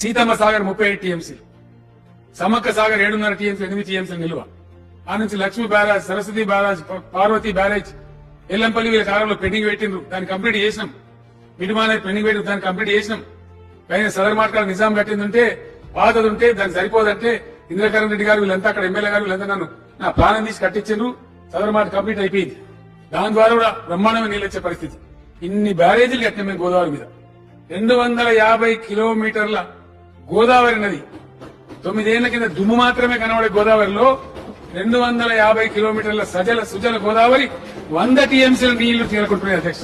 సీతమ్మ సాగర్ ముప్పై ఏడు టీఎంసీ. సమ్మక్క సాగర్ ఏడున్నర టీఎంసీ ఎనిమిది టీఎంసీ నిల్వ. ఆ నుంచి Lakshmi barrage Saraswati barrage Parvati barrage Yellampalli వీళ్ళ కాలంలో పెండింగ్ పెట్టిండ్రు. దాన్ని కంప్లీట్ చేసినాం. మిడిమానే పెండింగ్ పెట్టి దాన్ని కంప్లీట్ చేసినాం. పైన సదర్ మార్కాల నిజాం కట్టిందంటే పాతది ఉంటే దానికి సరిపోదంటే ఇంద్రకరణ్ రెడ్డి గారు వీళ్ళంతా అక్కడ ఎమ్మెల్యే గారు వీళ్ళంతా నన్ను నా ప్రాణం తీసి కట్టించారు సదర్ మాట కంప్లీట్ అయిపోయింది. దాని ద్వారా కూడా బ్రహ్మాండమైన నీళ్ళు వచ్చే పరిస్థితి. ఇన్ని బ్యారేజీలు కట్టినాం మేము గోదావరి మీద. రెండు వందల యాభై కిలోమీటర్ల గోదావరి నది. తొమ్మిదేళ్ళ కింద దుమ్ము మాత్రమే కనబడే గోదావరిలో రెండు వందల యాభై కిలోమీటర్ల సజల సుజల గోదావరి వంద టీఎంసీల నీళ్ళు చేరుకుంటున్నాయి అధ్యక్ష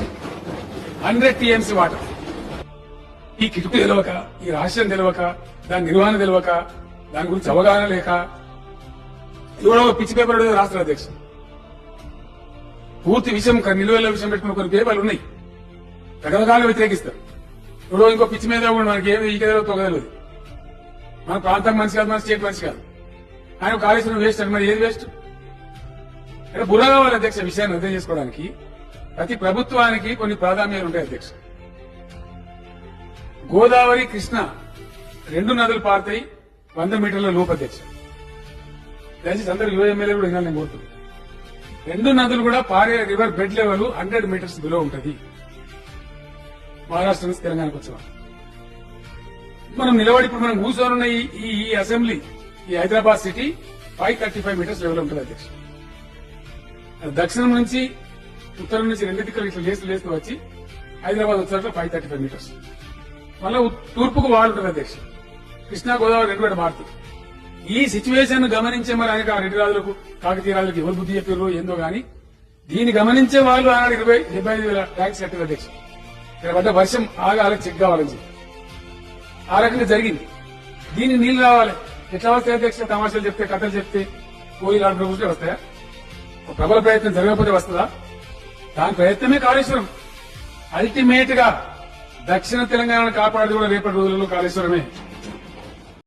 హండ్రెడ్ టీఎంసీ వాటర్. ఈ కిటుకు తెలియక ఈ రహస్యం తెలియక దాని నిర్వహణ తెలియక దాని గురించి అవగాహన లేక ఇది కూడా ఒక పిచ్చి పేపర్ రాష్ట్ర అధ్యక్ష పూర్తి విషయం క- విషయం పెట్టుకున్న కొన్ని పేపర్లు ఉన్నాయి. రకరకాలుగా వ్యతిరేకిస్తారు. ఇప్పుడు ఇంకో పిచ్చి మీద కూడా మనకి ఏమి ఈ కదలో తొగదలేదు మన ప్రాంతం మనిషి కాదు మన స్టేట్ మనిషి కాదు. ఆయన కాళేశ్వరం వేస్ట్ అని మరి ఏది వేస్ట్? అంటే బుర్ర కావాలి అధ్యక్ష విషయాన్ని అర్థం చేసుకోవడానికి ప్రతి ప్రభుత్వానికి కొన్ని ప్రాధాన్యాలు ఉంటాయి అధ్యక్ష. గోదావరి కృష్ణ రెండు నదులు పారుతాయి వంద మీటర్ల లోపు అధ్యక్ష. దయచేసి అందరూ యువ ఎమ్మెల్యే కూడా వినాలని నేను కోరుతున్నాను. రెండు నదులు కూడా పారే river bed level hundred metres below ఉంటుంది. మహారాష్ట్ర నుంచి తెలంగాణకు వచ్చేవాళ్ళు. మనం నిలబడి ఇప్పుడు మనం కూర్చొని ఉన్న ఈ- ఈ అసెంబ్లీ ఈ Hyderabad city five thirty five metres level ఉంటుంది అధ్యక్ష. దక్షిణం నుంచి ఉత్తరం నుంచి రెండు దిక్కులు ఇట్లా లేస్తూ లేస్తూ వచ్చి హైదరాబాద్ వచ్చేటప్పుడు ఫైవ్ థర్టీ ఫైవ్ మీటర్స్ మళ్ళీ తూర్పుకు వాడు ఉంటుంది అధ్యక్ష. కృష్ణా గోదావరి రెండు కూడా మారుతుంది ఈ సిచ్యువేషన్ గమనించే మరి అనేక రెడ్డి రాజులకు కాకతీయ రాజులకు ఎవరు బుద్ధి చెప్పారు ఏందో గాని దీన్ని గమనించే వాళ్ళు ఆనాడు ఇరవై డెబ్బై ఐదు వేల ట్యాక్స్ కట్టారు అధ్యక్ష. ఇక్కడ పడ్డ వర్షం ఆగాలి చెక్ కావాలని చెప్పి. ఆ రకంగా జరిగింది. దీన్ని నీళ్ళు రావాలి. ఎట్లా వస్తాయి అధ్యక్ష? తమాషాలు చెప్తే కథలు చెప్తే కోయిలు ఆడు కూర్చొని వస్తాయా? ప్రబల ప్రయత్నం జరగకపోతే వస్తుందా? దాని ప్రయత్నమే కాళేశ్వరం. అల్టిమేట్గా దక్షిణ తెలంగాణను కాపాడేది కూడా రేపటి రోజుల్లో కాళేశ్వరమే.